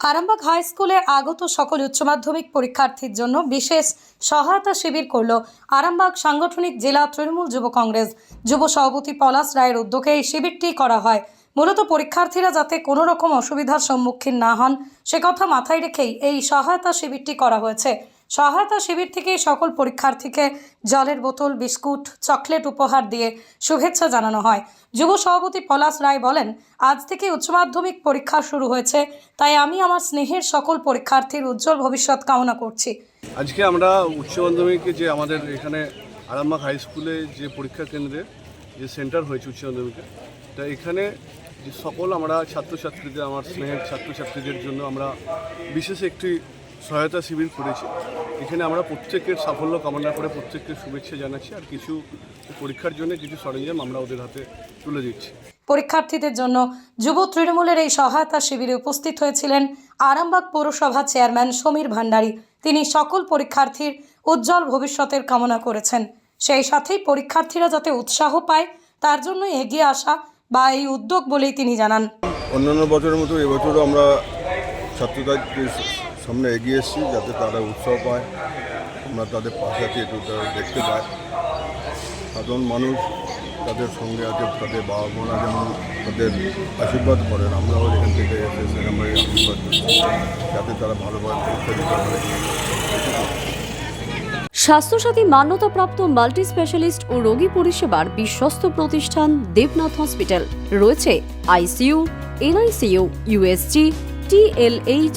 Arambagh high স্কুলে আগত সকল উচ্চ মাধ্যমিক পরীক্ষার্থীর জন্য বিশেষ সহায়তা শিবির করল আরামবাগ সাংগঠনিক জেলা তৃণমূল যুব কংগ্রেস। যুব সভাপতি পলাশ রায়ের উদ্যোগে এই শিবিরটি করা হয়। মূলত পরীক্ষার্থীরা যাতে কোনো রকম অসুবিধার সম্মুখীন না হন, সে কথা মাথায় রেখেই এই সহায়তা শিবিরটি করা হয়েছে। সহায়তা শিবির থেকে সকল পরীক্ষার্থীকে জলের বোতল, বিস্কুট, চকলেট উপহার দিয়ে শুভেচ্ছা জানানো হয়। যুব সভাপতি পলাশ রায় বলেন, আজ থেকে উচ্চ মাধ্যমিক পরীক্ষা শুরু হয়েছে, তাই আমি আমার স্নেহের সকল পরীক্ষার্থীর উজ্জ্বল ভবিষ্যৎ কামনা করছি। আজকে আমরা উচ্চ মাধ্যমিকে যে আমাদের এখানে আরামবাগ হাই স্কুলে যে পরীক্ষা কেন্দ্রে যে সেন্টার হয়েছে উচ্চ মাধ্যমিকে, তা এখানে যে সকল আমরা ছাত্রছাত্রীদের, আমার স্নেহের ছাত্রছাত্রীদের জন্য আমরা বিশেষ একটি সহায়তা শিবির করেছি। এখানে আমরা প্রত্যেকের সাফল্য কামনা করে প্রত্যেককে শুভেচ্ছা জানাচ্ছি আর কিছু পরীক্ষার জন্য কিছু সরঞ্জাম আমরা ওদের হাতে তুলে দিচ্ছি। পরীক্ষার্থীদের জন্য যুব তৃণমূলের এই সহায়তা শিবিরে উপস্থিত হয়েছিলেন আরামবাগ পৌরসভা চেয়ারম্যান সমীর ভান্ডারী। তিনি সকল পরীক্ষার্থীর উজ্জ্বল ভবিষ্যতের কামনা করেছেন। সেই সাথেই পরীক্ষার্থীরা যাতে উৎসাহ পায় তার জন্য এগিয়ে আসা বা এই উদ্যোগ বলেই তিনি জানান। অন্যান্য বছরের মতো এবছরও আমরা ছাত্রছাত্রীদের সামনে এগিয়ে এসেছি যাতে তারা উৎসব পায়, আমরা তাদের পাশে আছি, একটু তারা দেখতে পায় সাধারণ মানুষ তাদের সঙ্গে আছে, তাদের বাবা মারা যেমন তাদের আশীর্বাদ করেন। আমরাও এখান থেকে এসে সেরকম আশীর্বাদ যাতে তারা ভালোভাবে পরীক্ষা দিতে পারে। স্বাস্থ্যসাথী মান্যতাপ্রাপ্ত মাল্টি স্পেশালিস্ট ও রোগী পরিষেবার বিশ্বস্ত প্রতিষ্ঠান দেবনাথ হসপিটাল। রয়েছে ICU NICU USG, TLH